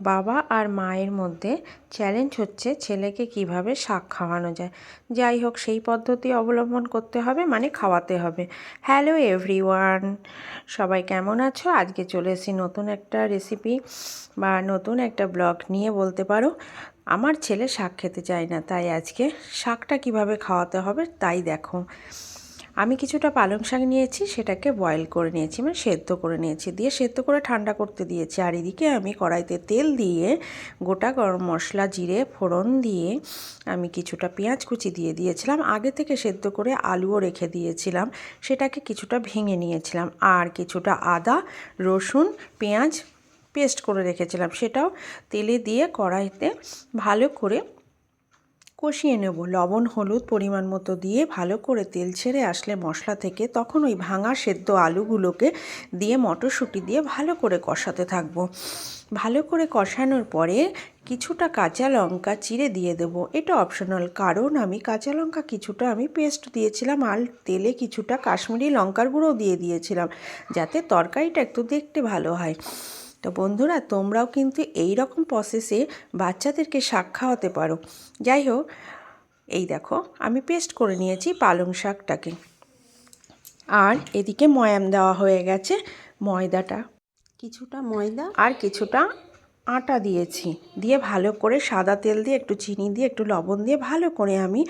বাবা আর মায়ের মধ্যে চ্যালেঞ্জ হচ্ছে ছেলেকে কীভাবে শাক খাওয়ানো যায়। যাই হোক, সেই পদ্ধতি অবলম্বন করতে হবে মানে খাওয়াতে হবে। হ্যালো এভরিওয়ান সবাই কেমন আছো? আজকে চলে এসেছি নতুন একটা রেসিপি বা নতুন একটা ব্লগ নিয়ে, বলতে পারো। আমার ছেলে শাক খেতে চায় না, তাই আজকে শাকটা কীভাবে খাওয়াতে হবে, তাই দেখো। আমি কিছুটা পালং শাক নিয়েছি, সেটাকে বয়েল করে নিয়েছি মানে সেদ্ধ করে নিয়েছি। দিয়ে সেদ্ধ করে ঠান্ডা করতে দিয়েছি। আর এদিকে আমি কড়াইতে তেল দিয়ে গোটা গরম মশলা, জিরে, ফোড়ন দিয়ে আমি কিছুটা পেঁয়াজ কুচি দিয়ে দিয়েছিলাম। আগে থেকে সেদ্ধ করে আলুও রেখে দিয়েছিলাম। সেটাকে কিছুটা ভেঙে নিয়েছিলাম। আর কিছুটা আদা, রসুন, পেঁয়াজ পেস্ট করে রেখেছিলাম। সেটাও তেলে দিয়ে কড়াইতে ভালো করে কষিয়ে নেব। লবণ, হলুদ পরিমাণ মতো দিয়ে ভালো করে তেল ছেড়ে আসলে মশলা থেকে তখন ওই ভাঙা সেদ্ধ আলুগুলোকে দিয়ে মটরশুঁটি দিয়ে ভালো করে কষাতে থাকব। ভালো করে কষানোর পরে কিছুটা কাঁচা লঙ্কা চিড়ে দিয়ে দেব। এটা অপশনাল কারণ আমি কাঁচা লঙ্কা কিছুটা আমি পেস্ট দিয়েছিলাম আর তেলে কিছুটা কাশ্মীরি লঙ্কার গুঁড়ো দিয়ে দিয়েছিলাম, যাতে তরকারিটা একটু দেখতে ভালো হয়। তো বন্ধুরা, তোমরাও কিন্তু এই রকম প্রসেসে বাচ্চাদেরকে শাক খাওয়াতে পারো। যাই হোক, এই দেখো, আমি পেস্ট করে নিয়েছি পালং শাকটাকে। আর এদিকে ময়াম দেওয়া হয়ে গেছে ময়দাটা। কিছুটা ময়দা আর কিছুটা আটা দিয়েছি। দিয়ে ভালো করে সাদা তেল দিয়ে, একটু চিনি দিয়ে, একটু লবণ দিয়ে ভালো করে আমি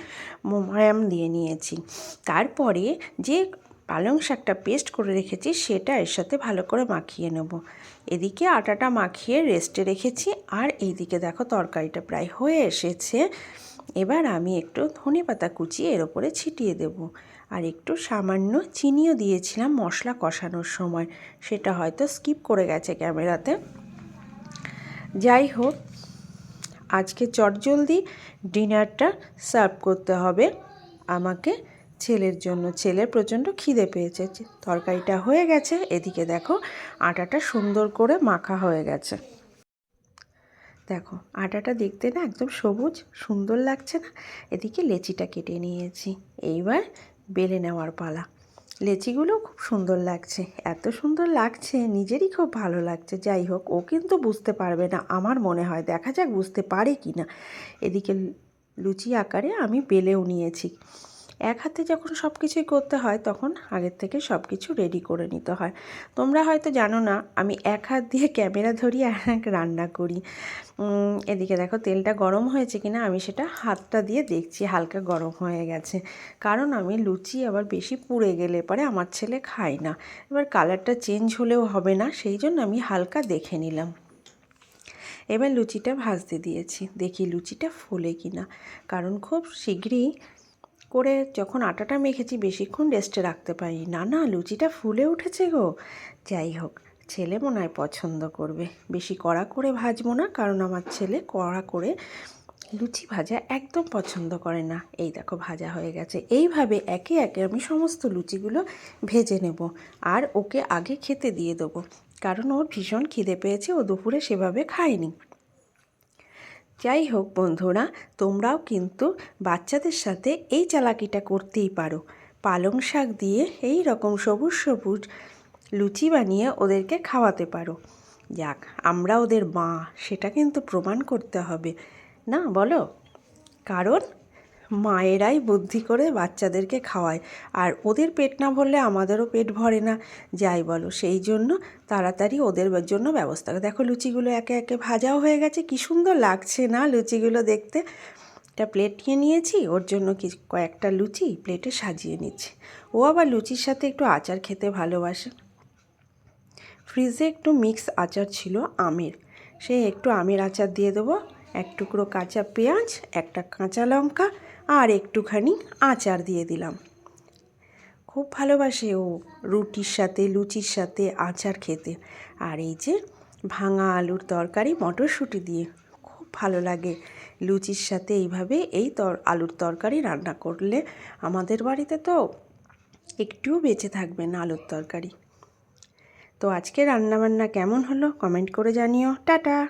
ময়াম দিয়ে নিয়েছি। তারপরে যে পালং শাকটা পেস্ট করে রেখেছি, সেটা এর সাথে ভালো করে মাখিয়ে নেব। এদিকে আটাটা মাখিয়ে রেস্টে রেখেছি, আর এইদিকে দেখো তরকারিটা প্রায় হয়ে এসেছে। এবার আমি একটু ধনে পাতা কুচি এর ওপরে ছিটিয়ে দেব। আর একটু সামান্য চিনিও দিয়েছিলাম মশলা কষানোর সময়, সেটা হয়তো স্কিপ করে গেছে ক্যামেরাতে। যাই হোক, আজকে চটজলদি ডিনারটা সার্ভ করতে হবে আমাকে। ছেলের জন্য ছেলে প্রচণ্ড খিদে পেয়েছে। তরকারিটা হয়ে গেছে, এদিকে দেখো আটাটা সুন্দর করে মাখা হয়ে গেছে। দেখো, আটাটা দেখতে না একদম সবুজ, সুন্দর লাগছে না? এদিকে লেচিটা কেটে নিয়েছি, এইবার বেলে নেওয়ার পালা। লেচিগুলো খুব সুন্দর লাগছে, এত সুন্দর লাগছে, নিজেরই খুব ভালো লাগছে। যাই হোক, ও কিন্তু বুঝতে পারবে না, আমার মনে হয়, দেখা যাক বুঝতে পারে কি না এদিকে লুচি আকারে আমি বেলেও নিয়েছি। এক হাতে যখন সব কিছুই করতে হয়, তখন আগের থেকে সব কিছু রেডি করে নিতে হয়। তোমরা হয়তো জানো না, আমি এক হাত দিয়ে ক্যামেরা ধরি আর এক রান্না করি। এদিকে দেখো তেলটা গরম হয়েছে কিনা, আমি সেটা হাতটা দিয়ে দেখছি, হালকা গরম হয়ে গেছে। কারণ আমি লুচি আবার বেশি পুড়ে গেলে পরে আমার ছেলে খায় না। এবার কালারটা চেঞ্জ হলেও হবে না, সেই জন্য আমি হালকা দেখে নিলাম। এবার লুচিটা ভাজতে দিয়েছি। দেখি লুচিটা ফোলে কিনা। কারণ খুব শীঘ্রই করে যখন আটাটা মেখেছি বেশিক্ষণ রেস্টে রাখতে পারি না না, লুচিটা ফুলে উঠেছে গো। যাই হোক, ছেলে মনে হয় পছন্দ করবে। বেশি কড়া করে ভাজবো না, কারণ আমার ছেলে কড়া করে লুচি ভাজা একদম পছন্দ করে না। এই দেখো, ভাজা হয়ে গেছে। এইভাবে একে একে আমি সমস্ত লুচিগুলো ভেজে নেব আর ওকে আগে খেতে দিয়ে দেবো। কারণ ওর ভীষণ খিদে পেয়েছে, ও দুপুরে সেভাবে খায়নি। যাই হোক বন্ধুরা, তোমরাও কিন্তু বাচ্চাদের সাথে এই চালাকিটা করতেই পারো। পালং শাক দিয়ে এই রকম সবুজ সবুজ লুচি বানিয়ে ওদেরকে খাওয়াতে পারো। যাক আমরা ওদের মা, সেটা কিন্তু প্রমাণ করতে হবে। না, বলো? কারণ মায়েরাই বুদ্ধি করে বাচ্চাদেরকে খাওয়ায়। আর ওদের পেট না ভরলে আমাদেরও পেট ভরে না। যাই বলো, সেই জন্য তাড়াতাড়ি ওদের জন্য ব্যবস্থা করে। দেখো লুচিগুলো একে একে ভাজাও হয়ে গেছে। কি সুন্দর লাগছে না লুচিগুলো দেখতে। একটা প্লেট নিয়ে নিয়েছি, ওর জন্য কি কয়েকটা লুচি প্লেটে সাজিয়ে নিচ্ছি। ও আবার লুচির সাথে একটু আচার খেতে ভালোবাসে। ফ্রিজে একটু মিক্স আচার ছিল আমের। সে একটু আমের আচার দিয়ে দেবো। এক টুকরো কাঁচা পেঁয়াজ, একটা কাঁচা লঙ্কা আর একটুখানি আচার দিয়ে দিলাম। খুব ভালোবাসে ও রুটির সাথে, লুচির সাথে আচার খেতে। আর এই যে ভাঙা আলুর তরকারি, মটরশুঁটি দিয়ে খুব ভালো লাগে। লুচির সাথে এইভাবে এই তর, আলুর তরকারি রান্না করলে আমাদের বাড়িতে তো একটুও বেঁচে থাকবে না আলুর তরকারি। তো আজকে রান্নাবান্না কেমন হলো? কমেন্ট করে জানিও। টাটা!